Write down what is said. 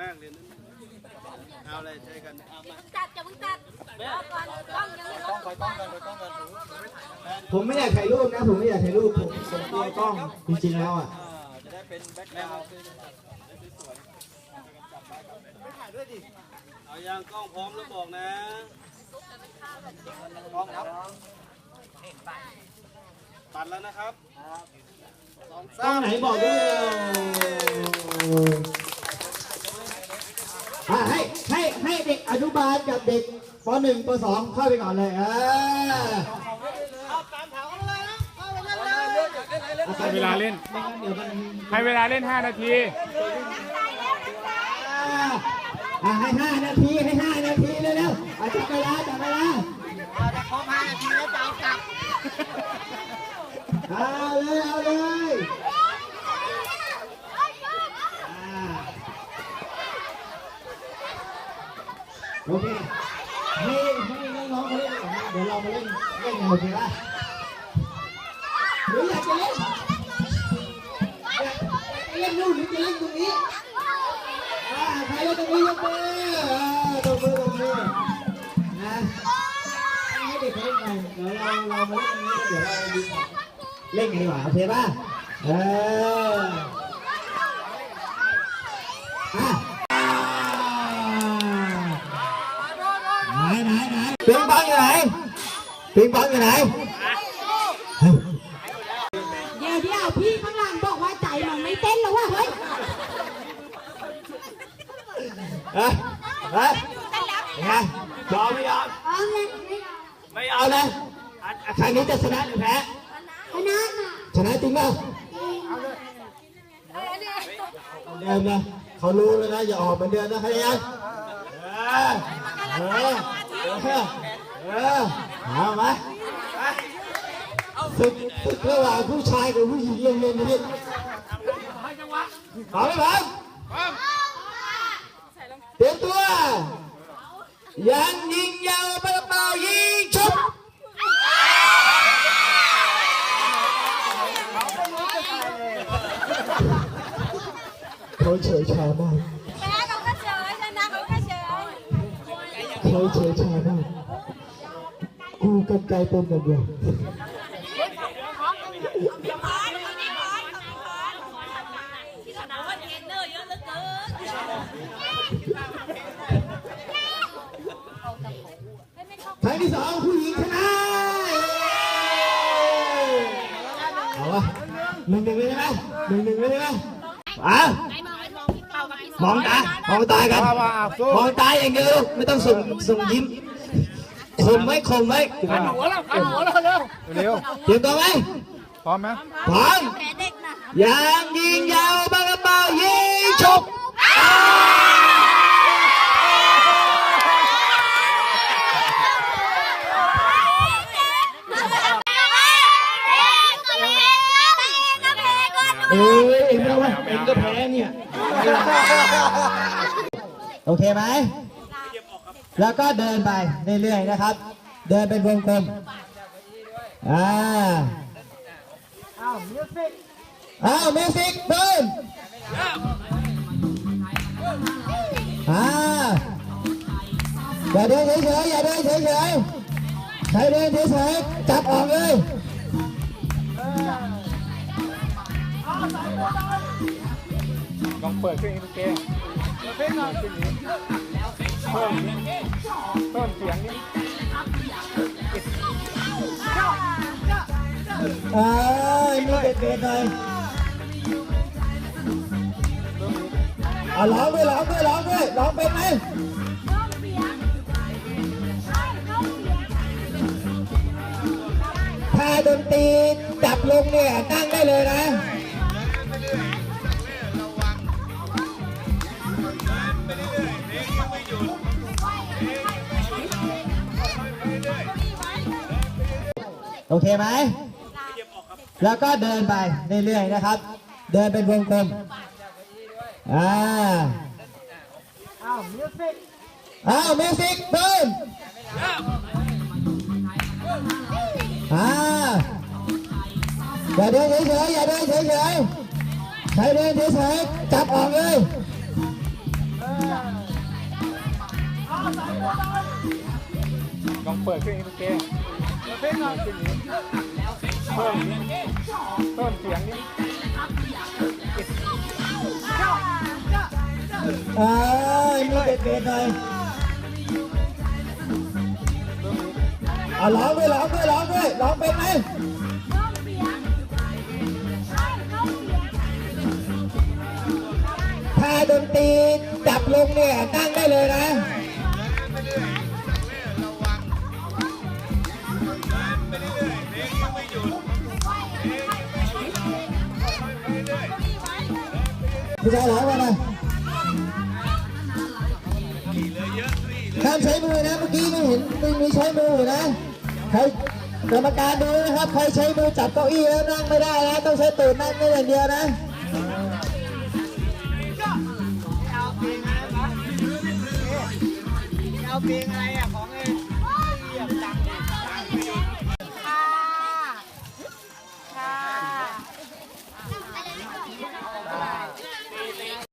มากเลยนเอาอะไรใช้กันเอามาตัดจะมึงตัดรอก่อนกล้องยังไม่ลงผมไม่อยากถ่ายรูปนะ ผมไม่อยากถ่ายรูปผมผมกลัวกล้องจริงๆแล้วอะจะได้เป็นแบ็คกราวยด์เอายางกล้องพร้อมแล้วบอกนะกล้องครับตัดแล้วนะครับสองกล้สาองมไหนบอกด้วยอะให้ให้ให้เด็กอ นุบาลกับเด็กป .1 ป .2 เข้าไปก่อนเลยเออให้เวลาเล่นไม่งั้นเดี๋ยวมันให้เวลาเล่น 5 นาที อะให้ห้านาทีให้ห้านาทีเร็วๆเอาจับเวลาจับเวลาพอมานาทีแล้วจะเอากลับ เอาเลยเอาเลย โอเคให้ให้น้องๆมาเล่นก่อนนะเดี๋ยวเรามาเล่นเล่นกันโอเคป่ะหรืออยากจะเล่นอยากจะเล่นนู่นหรือจะเล่นตรงนี้อ่าใครเล่นตรงนี้ยกมืออ่าตบมือตบมือนะให้เด็กเขาเล่นกันเดี๋ยวเราเรามาเล่นตรงนี้แล้วเดี๋ยวเราดูกันเล่นกันดีกว่าโอเคป่ะเอออะ ไหนไหนไหนปิงปองอยู่ไหนปิงปองอยู่ไหนเดี๋ยวเดี๋ยวพี่ข้างหลังบอกว่าใจมันไม่เต้นแล้วว่ะเฮ้ยเฮ้ยเฮ้ยไงยอมไม่ยอมเอาเลยไม่เอานะอะอะครั้งนี้จะชนะหรือแพ้ชนะชนะจริงเปล่าเดิมนะเขารู้แล้วนะอย่าออกเหมือนเดิมนนะเข้ยัง เออเออเออเออเอามาศึกศึกระหว่างผู้ชายกับผู้หญิงเล่นๆนี่พร้อมไหมคร้มเตรียมตัวยังยิงยาวไปเปล่ายิง เขาเฉยชามากกูกันไกลเป็นกันเดียวที่สนามว่าเทรนเนอร์เยอะเหลือเกินครั้งที่สองผู้หญิงชนะเอาวะหนึ่งหนึ่งเลยได้ไหมหนึ่งหนึ่งเลยได้ไหมอะ มองไอ้มองพี่เป่ากับพี่มองตามองตากัน มองตาอย่างเดียวไม่ต้องส่งส่งยิ้มคมไว้คมไว้หันหัวแล้วหันหัวแล้วเร็วเร็วเตรียมตัวไหมพร้อมไหมพร้อมแพ้เด็กนะยางยิงยาวบางกระเป๋ายิงฉกเอ้ยเอ็งไม่รู้ว่าเอ็งก็แพ้เนี่ย โอเคไหม แล้วก็เดินไปเรื่อยๆนะครับ เดินเป็นวงกลม อ่าอ้าวมิวสิกเดินอ่าอย่าเดินเฉยๆอย่าเดินเฉยๆใครเดินเฉยๆจับออกเลย ลองเปิดเครื่องดูเกมเพิ่มขึ้นนี้เพิ่มเพิ่มเสียงนี้เอ้ยมีเด็ดๆหน่อยเอาร้องด้วยร้องด้วยร้องด้วยร้องเป็นไหมถ้าดนตรีจับลงเนี่ยนั่งได้เลยนะ โอเคไหม แล้วก็เดินไปเรื่อยๆนะครับ เดินเป็นวงกลมอ่าอ้าวมิวสิกอ้าวมิวสิกเดินอ่าอย่าเดินเฉยๆอย่าเดินเฉยๆใครเดินเฉยๆจับออกเลยลลองเปิดเครื่องนี้ดูเก เพิ่มขึ้นนี้เพิ่มเพิ่มเสียงนี้เอ้ยมีเด็ดๆหน่อยเอาร้องด้วยร้องด้วยร้องด้วยร้องเป็นไหมถ้าดนตรีจับลงเนี่ยตั้งได้เลยนะ พี่ชายร้องมาเลยห้ามใช้มือนะเมื่อกี้ไม่เห็นไม่มีใช้มืออยู่นะใครกรรมการดูนะครับใครใช้มือจับเก้าอี้แล้วนั่งไม่ได้นะ ต้องใช้ตูดนั่งได้อย่างเดียวนะเอาเพลงอะไรอะของไอ้เรียบดังดิดังไปอยู่